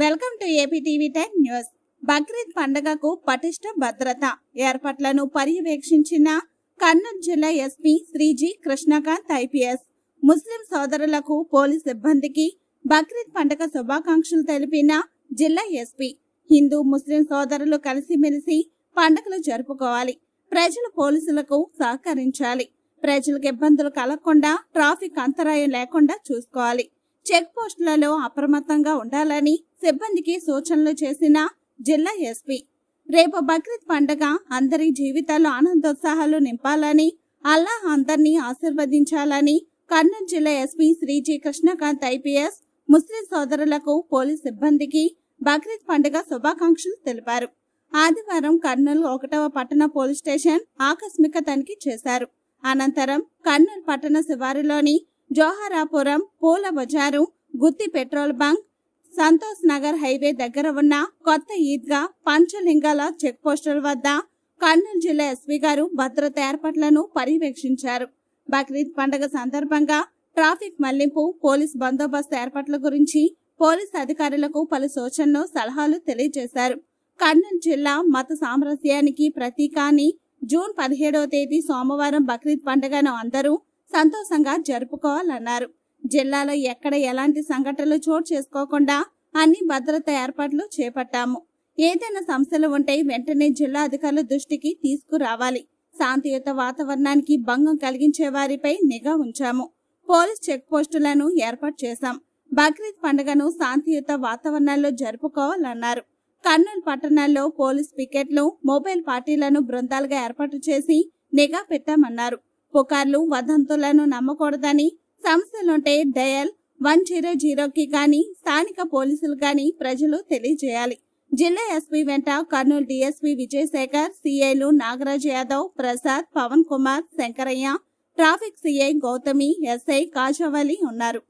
Welcome to AP TV ten news Bakrid పండగకు పటిష్ట భద్రత ఏర్పాట్లను పర్యవేక్షించిన కర్నూలు జిల్లా SP Shri G Krishnakanth IPS. Muslim సోదరులకు పోలీస్ సిబ్బందికి బక్రీద్ పండగ శుభాకాంక్షలు తెలిపిన జిల్లా ఎస్పీ. హిందూ ముస్లిం సోదరులు కలిసిమెలిసి పండుగలు జరుపుకోవాలి. ప్రజలు పోలీసులకు సహకరించాలి. ప్రజలకు ఇబ్బందులు కలగకుండా ట్రాఫిక్ అంతరాయం లేకుండా చూసుకోవాలి. చెక్ పోస్టులలో అప్రమత్తంగా ఉండాలని సిబ్బందికి సూచనలు చేసిన జిల్లా ఎస్పీ. రేపు బక్రీద్ పండుగ అందరి జీవితాల్లో ఆనందోత్సాహాలు నింపాలని అల్లాహ్ అందరినీ ఆశీర్వదించాలని కర్నూలు జిల్లా SP Shri G Krishnakanth IPS Muslim సోదరులకు పోలీస్ సిబ్బందికి బక్రీద్ పండుగ శుభాకాంక్షలు తెలిపారు. ఆదివారం కర్నూలు ఒకటవ పట్టణ పోలీస్ స్టేషన్ ఆకస్మిక తనిఖీ చేశారు. అనంతరం కర్నూలు పట్టణ శివారులోని జోహరాపురం పూల బజారు Gutti petrol bunk Santosh Nagar highway దగ్గర ఉన్న కొత్త ఈద్గా పంచలింగాల చెక్ పోస్టుల వద్ద కర్నూలు జిల్లా ఎస్పీ గారు భద్రత ఏర్పాట్లను పర్యవేక్షించారు. బక్రీద్ పండుగ సందర్భంగా ట్రాఫిక్ మళ్ళింపు పోలీస్ బందోబస్తు ఏర్పాట్ల గురించి పోలీస్ అధికారులకు పలు సూచనలు సలహాలు తెలియజేశారు. కర్నూలు జిల్లా మత సామరస్యానికి ప్రతీక అని జూన్ పదిహేడవ తేదీ సోమవారం బక్రీద్ పండుగను అందరూ సంతోషంగా జరుపుకోవాలన్నారు. జిల్లాలో ఎక్కడ ఎలాంటి సంఘటనలు చోటు చేసుకోకుండా అన్ని భద్రత ఏర్పాట్లు చేపట్టాము. ఏదైనా సమస్యలు ఉంటే వెంటనే జిల్లా అధికారుల దృష్టికి తీసుకురావాలి. శాంతియుత వాతావరణానికి భంగం కలిగించే వారిపై నిఘా ఉంచాము. పోలీస్ చెక్ పోస్టులను ఏర్పాటు చేశాం. బక్రీద్ పండుగను శాంతియుత వాతావరణాల్లో జరుపుకోవాలన్నారు. కర్నూలు పట్టణాల్లో పోలీస్ పికెట్లు మొబైల్ పార్టీలను బృందాలుగా ఏర్పాటు చేసి నిఘా పెట్టామన్నారు. పుకార్లు వదంతులను నమ్మకూడదని సమస్యలుంటే డయల్ వన్ జీరో జీరోకి కానీ స్థానిక పోలీసులు కానీ ప్రజలు తెలియజేయాలి. జిల్లా ఎస్పీ వెంట Kurnool DSP Vijayasekhar సిఐలు Nagaraj Yadav Prasad Pavan Kumar Sankaraiah traffic CI Gautami SI Khajavali ఉన్నారు.